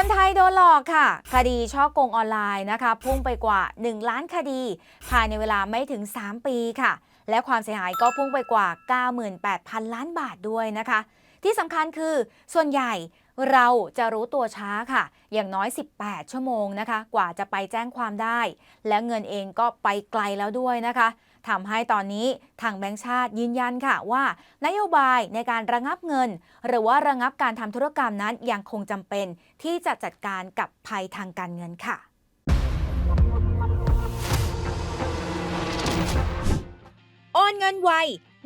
คนไทยโดนหลอกค่ะ คดีช่อโกงออนไลน์นะคะ พุ่งไปกว่า 1 ล้านคดี ภายในเวลาไม่ถึง 3 ปีค่ะ และความเสียหายก็พุ่งไปกว่า 98,000 ล้านบาทด้วยนะคะ ที่สำคัญคือส่วนใหญ่ เราจะรู้ตัวช้าค่ะ อย่างน้อย 18 ชั่วโมงนะคะ กว่าจะไปแจ้งความได้ และเงินเองก็ไปไกลแล้วด้วยนะคะทำให้ตอนนี้ทางแบงก์ชาติยืนยันค่ะว่า นโยบายในการระงับเงิน หรือว่าระงับการทำธุรกรรมนั้นยังคงจำเป็นที่จะจัดการกับภัยทางการเงินค่ะโอนเงินไว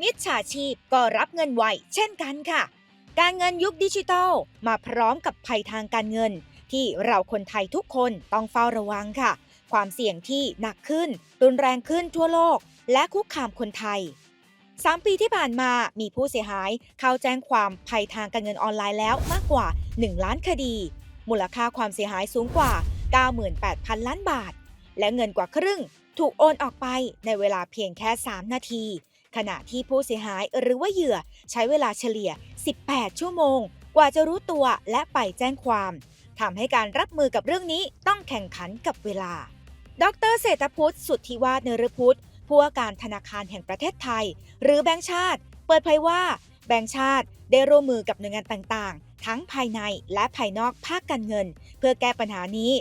มิจฉาชีพก็รับเงินไวเช่นกันค่ะ การเงินยุคดิจิทัลมาพร้อมกับภัยทางการเงิน ที่เราคนไทยทุกคนต้องเฝ้าระวังค่ะ ความเสี่ยงที่หนักขึ้น รุนแรงขึ้นทั่วโลก และคุกคามคนไทย 3 ปีที่ผ่านมามีผู้เสียหายเข้าแจ้งความภัยทางการเงินออนไลน์แล้วมากกว่า 1 ล้านคดี มูลค่าความเสียหายสูงกว่า 98,000 ล้านบาท และเงินกว่าครึ่งถูกโอนออกไปในเวลาเพียงแค่ 3 นาที ขณะที่ผู้เสียหายหรือว่าเหยื่อใช้เวลาเฉลี่ย 18 ชั่วโมง กว่าจะรู้ตัวและไปแจ้งความทำให้การรับมือกับเรื่องนี้ต้องแข่งขันกับเวลา ดรเศรษฐพุทธสุทธิวาฒเนรพุทธผู้ว่าการธนาคารแห่งประเทศไทย หรือแบงก์ชาติ เปิดเผยว่าแบงก์ชาติได้ร่วมมือกับหน่วยงานต่างๆ ทั้งภายในและภายนอกภาคการเงิน เพื่อแก้ปัญหานี้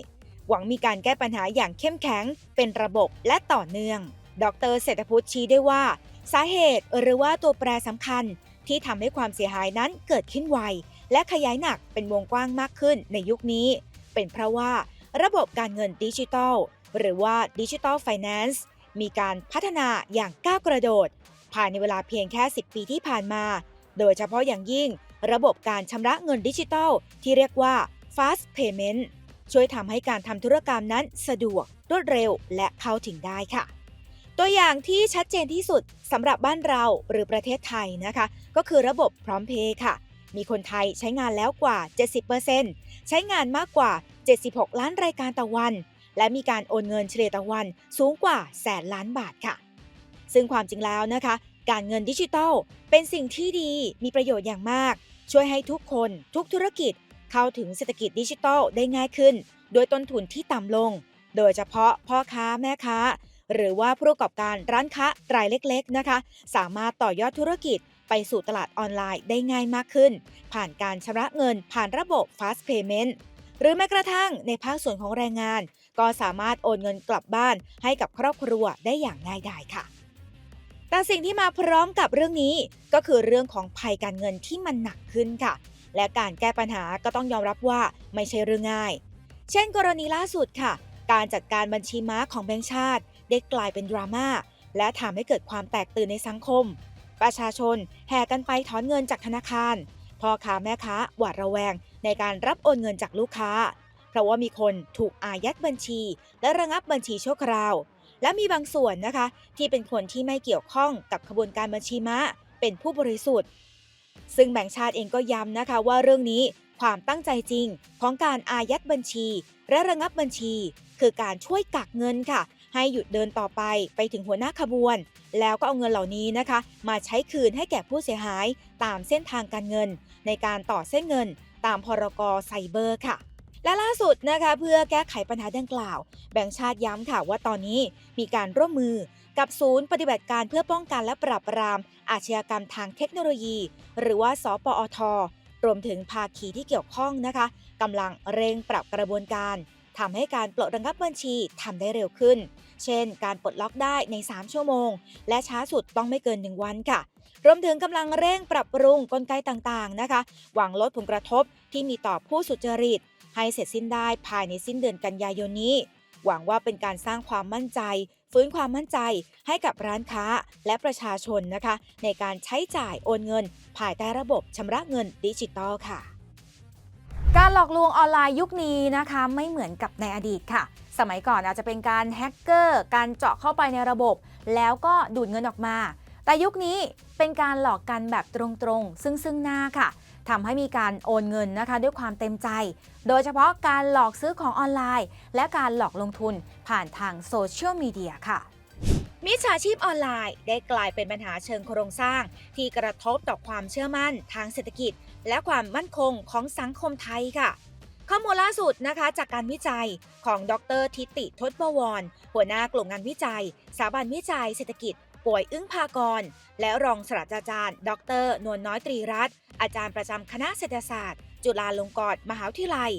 หวังมีการแก้ปัญหาอย่างเข้มแข็ง เป็นระบบและต่อเนื่อง ดรเศรษฐพุทธชี้ได้ว่า สาเหตุหรือว่าตัวแปรสำคัญที่ทำให้ความเสียหายนั้นเกิดขึ้นไว และขยายหนักเป็นวงกว้างมากขึ้นในยุคนี้ เป็นเพราะว่าระบบการเงินดิจิทัล หรือว่าดิจิทัลไฟแนนซ์มีการพัฒนาอย่างก้าวกระโดด ภายในเวลาเพียงแค่ 10 ปีที่ผ่านมา โดยเฉพาะอย่างยิ่ง ระบบการชำระเงินดิจิทัล ที่เรียกว่า fast payment ช่วยทำให้การทำธุรกรรมนั้นสะดวกรวดเร็วและเข้าถึงได้ค่ะ ตัวอย่างที่ชัดเจนที่สุดสำหรับบ้านเราหรือประเทศไทยนะคะ ก็คือระบบพร้อมเพย์ค่ะ มีคนไทยใช้งานแล้วกว่า 70%ใช้งานมากกว่า 76 ล้านรายการต่อวัน และมีการโอนเงินเฉลี่ยต่อวันสูงกว่าแสนล้านบาทค่ะ ซึ่งความจริงแล้วนะคะ การเงินดิจิทัล เป็นสิ่งที่ดีมีประโยชน์อย่างมาก ช่วยให้ทุกคนทุกธุรกิจเข้าถึงเศรษฐกิจดิจิทัลได้ง่ายขึ้น โดยต้นทุนที่ต่ำลง โดยเฉพาะพ่อค้าแม่ค้า หรือว่าผู้ประกอบการร้านค้ารายเล็กๆนะคะ สามารถต่อยอดธุรกิจไปสู่ตลาดออนไลน์ได้ง่ายมากขึ้น ผ่านการชำระเงินผ่านระบบ Fast Payment หรือแม้กระทั่งในภาคส่วนของแรงงาน ก็สามารถโอนเงินกลับบ้านให้กับครอบครัวได้อย่างง่ายดายค่ะ แต่สิ่งที่มาพร้อมกับเรื่องนี้ก็คือเรื่องของภัยการเงินที่มันหนักขึ้นค่ะ และการแก้ปัญหาก็ต้องยอมรับว่าไม่ใช่เรื่องง่าย เช่น กรณีล่าสุดค่ะ การจัดการบัญชีม้าของแบงก์ชาติ ได้กลายเป็นดราม่าและทำให้เกิดความแตกตื่นในสังคม ประชาชนแห่กันไปถอนเงินจากธนาคารพ่อค้าแม่ค้าหวาดระแวงในการรับโอนเงินจากลูกค้า เพราะว่ามีคนถูกอายัดบัญชี และระงับบัญชีชั่วคราว และมีบางส่วนนะคะ ที่เป็นคนที่ไม่เกี่ยวข้องกับขบวนการบัญชีม้าเป็นผู้บริสุทธิ์ ซึ่งแบงก์ชาติเองก็ย้ำนะคะว่าเรื่องนี้ความตั้งใจจริงของการอายัดบัญชี และระงับบัญชี คือการช่วยกักเงินค่ะ ให้หยุดเดินต่อไปไปถึงหัวหน้าขบวน แล้วก็เอาเงินเหล่านี้นะคะ มาใช้คืนให้แก่ผู้เสียหายตามเส้นทางการเงิน ในการต่อเส้นเงิน ตามพรกไซเบอร์ค่ะและล่าสุดนะคะเพื่อแก้ไขปัญหาดังกล่าว แบงก์ชาติย้ำค่ะว่าตอนนี้มีการร่วมมือกับศูนย์ปฏิบัติการเพื่อป้องกันและปราบปราม อาชญากรรมทางเทคโนโลยี หรือว่าสปอทรวมถึงภาคีที่เกี่ยวข้องนะคะกำลังเร่งปรับกระบวนการ ทำให้การปลดระงับบัญชีทำได้เร็วขึ้น เช่น การปลดล็อกได้ใน 3 ชั่วโมง และช้าสุดต้องไม่เกิน 1 วันค่ะ รวมถึงกำลังเร่งปรับปรุงกลไกต่างๆนะคะ หวังลดผลกระทบที่มีต่อผู้สุจริต ให้เสร็จสิ้นได้ภายในสิ้นเดือนกันยายนนี้ หวังว่าเป็นการสร้างความมั่นใจฟื้นความมั่นใจให้กับร้านค้าและประชาชนนะคะ ในการใช้จ่ายโอนเงิน ภายใต้ระบบชำระเงินดิจิตอลค่ะ การหลอกลวงออนไลน์ยุคนี้นะคะไม่เหมือนกับในอดีตค่ะ สมัยก่อนอาจจะเป็นการแฮกเกอร์ การเจาะเข้าไปในระบบ แล้วก็ดูดเงินออกมา แต่ยุคนี้เป็นการหลอกกันแบบตรงๆ ซึ่งซึ่งหน้าค่ะทำให้มีการโอนเงินนะคะด้วยความเต็มใจ โดยเฉพาะการหลอกซื้อของออนไลน์ และการหลอกลงทุนผ่านทางโซเชียลมีเดียค่ะมิจฉาชีพออนไลน์ได้กลายเป็นปัญหาเชิงโครงสร้าง ที่กระทบต่อความเชื่อมั่นทางเศรษฐกิจ และความมั่นคงของสังคมไทยค่ะข้อมูลล่าสุดนะคะจากการวิจัยของดรทิติทศบวร หัวหน้ากลุ่มงานวิจัย สถาบันวิจัยเศรษฐกิจ ป่วยอึ้งภากร และรองศาสตราจารย์ ดรนวลน้อยตรีรัตน์อาจารย์ประจำคณะเศรษฐศาสตร์ จุฬาลงกรณ์มหาวิทยาลัย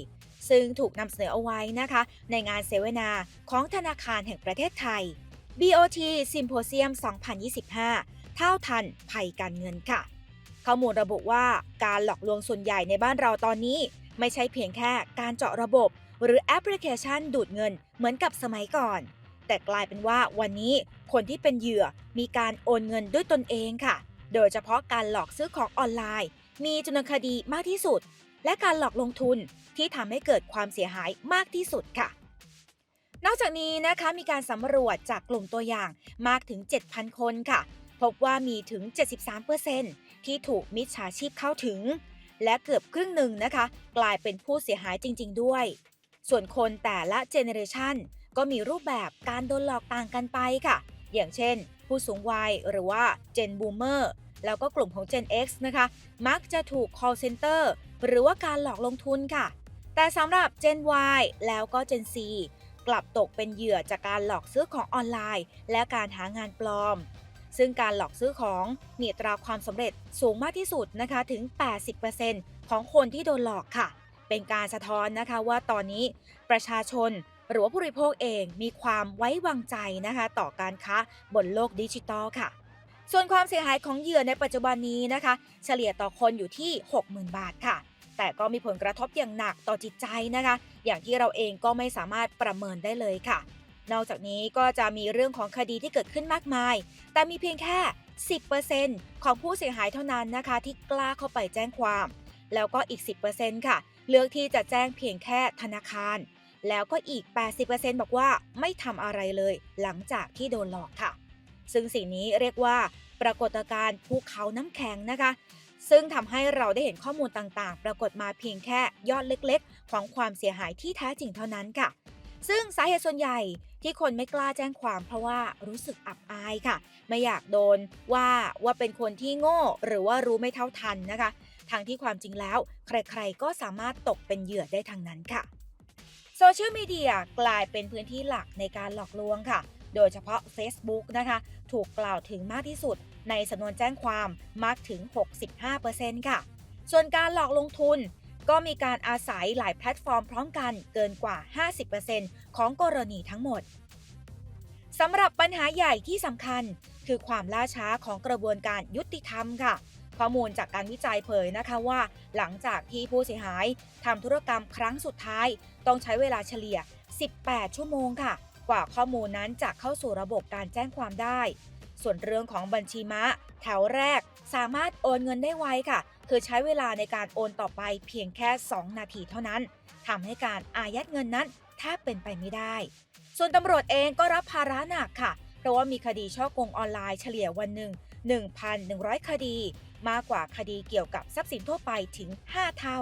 ซึ่งถูกนำเสนอเอาไว้นะคะ ในงานเสวนาของธนาคารแห่งประเทศไทย BOT Symposium 2025 เท่าทันภัยการเงินค่ะ ข้อมูลระบุว่าการหลอกลวงส่วนใหญ่ในบ้านเราตอนนี้ ไม่ใช่เพียงแค่การเจาะระบบ หรือแอปพลิเคชันดูดเงินเหมือนกับสมัยก่อน แต่กลายเป็นว่าวันนี้คนที่เป็นเหยื่อมีการโอนเงินด้วยตนเองค่ะ โดยเฉพาะการหลอกซื้อของออนไลน์ มีจำนวนคดีมากที่สุด และการหลอกลงทุนที่ทำให้เกิดความเสียหายมากที่สุดค่ะนอกจากนี้นะคะมีการสำรวจจากกลุ่มตัวอย่างมากถึง 7,000 คนค่ะ พบว่ามีถึง 73% ที่ถูกมิจฉาชีพเข้าถึง และเกือบครึ่งหนึ่งนะคะ กลายเป็นผู้เสียหายจริง ๆ ด้วย ส่วนคนแต่ละเจเนเรชันก็มีรูปแบบการโดนหลอกต่างกันไปค่ะ อย่างเช่น ผู้สูงวัยหรือว่า Gen Boomer แล้วก็กลุ่มของ Gen X นะคะ มักจะถูก call center หรือว่าการหลอกลงทุนค่ะ แต่สำหรับ Gen Y แล้วก็ Gen Z กลับตกเป็นเหยื่อจากการหลอกซื้อของออนไลน์ และการหางานปลอม ซึ่งการหลอกซื้อของมีตราความสำเร็จสูงมากที่สุดนะคะถึง 80%ของคนที่โดนหลอกค่ะ เป็นการสะท้อนนะคะว่าตอนนี้ประชาชนหรือว่าผู้บริโภคเองมีความไว้วางใจนะคะ ต่อการค้าบนโลกดิจิตอลค่ะ ส่วนความเสียหายของเหยื่อในปัจจุบันนี้นะคะ เฉลี่ยต่อคนอยู่ที่ 60,000 บาทค่ะ แต่ก็มีผลกระทบอย่างหนักต่อจิตใจนะคะ อย่างที่เราเองก็ไม่สามารถประเมินได้เลยค่ะ นอกจากนี้ก็จะมีเรื่องของคดีที่เกิดขึ้นมากมาย แต่มีเพียงแค่ 10%ของผู้เสียหายเท่านั้นนะคะ ที่กล้าเข้าไปแจ้งความ แล้วก็อีก 10%ค่ะ เลือกที่จะแจ้งเพียงแค่ธนาคาร แล้วก็อีก 80%บอกว่าไม่ทำอะไรเลย หลังจากที่โดนหลอกค่ะ ซึ่งสิ่งนี้เรียกว่า ปรากฏการณ์ภูเขาน้ำแข็งนะคะซึ่งทำให้เราได้เห็นข้อมูลต่างๆ ปรากฏมาเพียงแค่ยอดเล็กๆ ของความเสียหายที่แท้จริงเท่านั้นค่ะ ซึ่งสาเหตุส่วนใหญ่ที่คนไม่กล้าแจ้งความเพราะว่ารู้สึกอับอายค่ะ ไม่อยากโดนว่าว่าเป็นคนที่โง่หรือว่ารู้ไม่เท่าทันนะคะทางที่ความจริงแล้ว ใครๆก็สามารถตกเป็นเหยื่อได้ทางนั้นค่ะโซเชียลมีเดียกลายเป็นพื้นที่หลักในการหลอกลวงค่ะ โดยเฉพาะ Facebook นะคะ ถูกกล่าวถึงมากที่สุด ในสำนวนแจ้งความมากถึง 65%ค่ะ ส่วนการหลอกลงทุน ก็มีการอาศัยหลายแพลตฟอร์มพร้อมกันเกินกว่า 50%ของกรณีทั้งหมดสำหรับปัญหาใหญ่ที่สำคัญ คือความล่าช้าของกระบวนการยุติธรรมค่ะ ข้อมูลจากการวิจัยเผยนะคะว่า หลังจากที่ผู้เสียหายทำธุรกรรมครั้งสุดท้าย ต้องใช้เวลาเฉลี่ย 18 ชั่วโมงค่ะ กว่าข้อมูลนั้นจะเข้าสู่ระบบการแจ้งความได้ ส่วนเรื่องของบัญชีม้าแถวแรกสามารถโอนเงินได้ไวค่ะ คือใช้เวลาในการโอนต่อไปเพียงแค่ 2 นาทีเท่านั้นทำให้การอายัดเงินนั้นแทบเป็นไปไม่ได้ ส่วนตำรวจเองก็รับภาระหนักค่ะ เพราะว่ามีคดีช่อกงออนไลน์เฉลี่ยวันหนึ่ง 1,100 คดี มากกว่าคดีเกี่ยวกับทรัพย์สินทั่วไปถึง 5 เท่า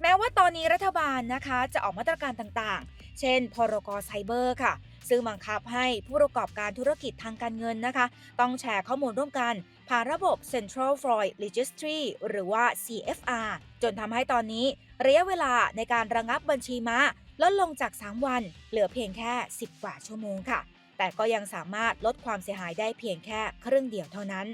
แม้ว่าตอนนี้รัฐบาลนะคะจะออกมาตรการต่างๆ เช่น พรกไซเบอร์ค่ะ ซึ่งบังคับให้ผู้ประกอบการธุรกิจทางการเงินนะคะ ต้องแชร์ข้อมูลร่วมกัน ผ่านระบบ Central Fraud Registry หรือว่า CFR จนทำให้ตอนนี้ ระยะเวลาในการระงับบัญชีม้าลดลงจาก 3 วัน เหลือเพียงแค่ 10 กว่าชั่วโมงค่ะ แต่ก็ยังสามารถลดความเสียหายได้เพียงแค่ครึ่งเดียวเท่านั้น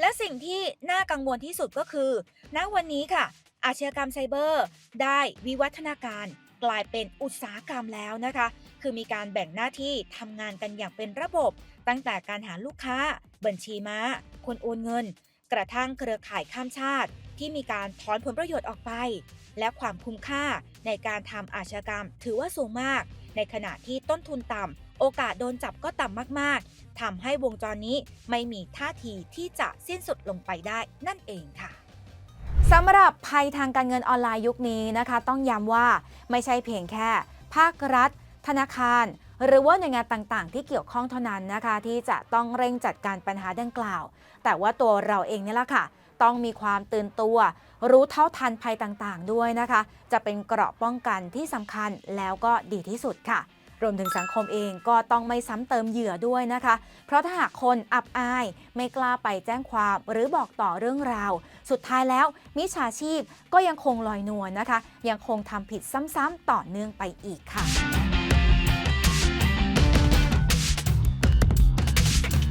และสิ่งที่น่ากังวลที่สุดก็คือ ณ วันนี้ค่ะ อาชญากรรมไซเบอร์ ได้วิวัฒนาการ กลายเป็นอุตสาหกรรมแล้วนะคะ คือมีการแบ่งหน้าที่ทำงานกันอย่างเป็นระบบ ตั้งแต่การหาลูกค้า บัญชีม้า คนโอนเงิน กระทั่งเครือข่ายข้ามชาติ ที่มีการถอนผลประโยชน์ออกไป และความคุ้มค่าในการทำอาชญากรรม ถือว่าสูงมาก ในขณะที่ต้นทุนต่ำโอกาสโดนจับก็ต่ำมากๆทำให้วงจรนี้ไม่มีท่าทีที่จะสิ้นสุดลงไปได้นั่นเองค่ะ สำหรับภัยทางการเงินออนไลน์ยุคนี้นะคะ ต้องย้ำว่าไม่ใช่เพียงแค่ ภาครัฐ ธนาคาร หรือว่าหน่วยงานต่างๆ ที่เกี่ยวข้องเท่านั้นนะคะ ที่จะต้องเร่งจัดการปัญหาดังกล่าว แต่ว่าตัวเราเองนี่แหละค่ะ ต้องมีความตื่นตัว รู้เท่าทันภัยต่างๆ ด้วยนะคะ จะเป็นเกราะป้องกันที่สำคัญแล้วก็ดีที่สุดค่ะ รวมถึงสังคมเองก็ต้องไม่ซ้ำเติมเหยื่อด้วยนะคะ เพราะถ้าหากคนอับอายไม่กล้าไปแจ้งความหรือบอกต่อเรื่องราว สุดท้ายแล้วมิจฉาชีพก็ยังคงลอยนวลนะคะ ยังคงทำผิดซ้ำๆต่อเนื่องไปอีกค่ะ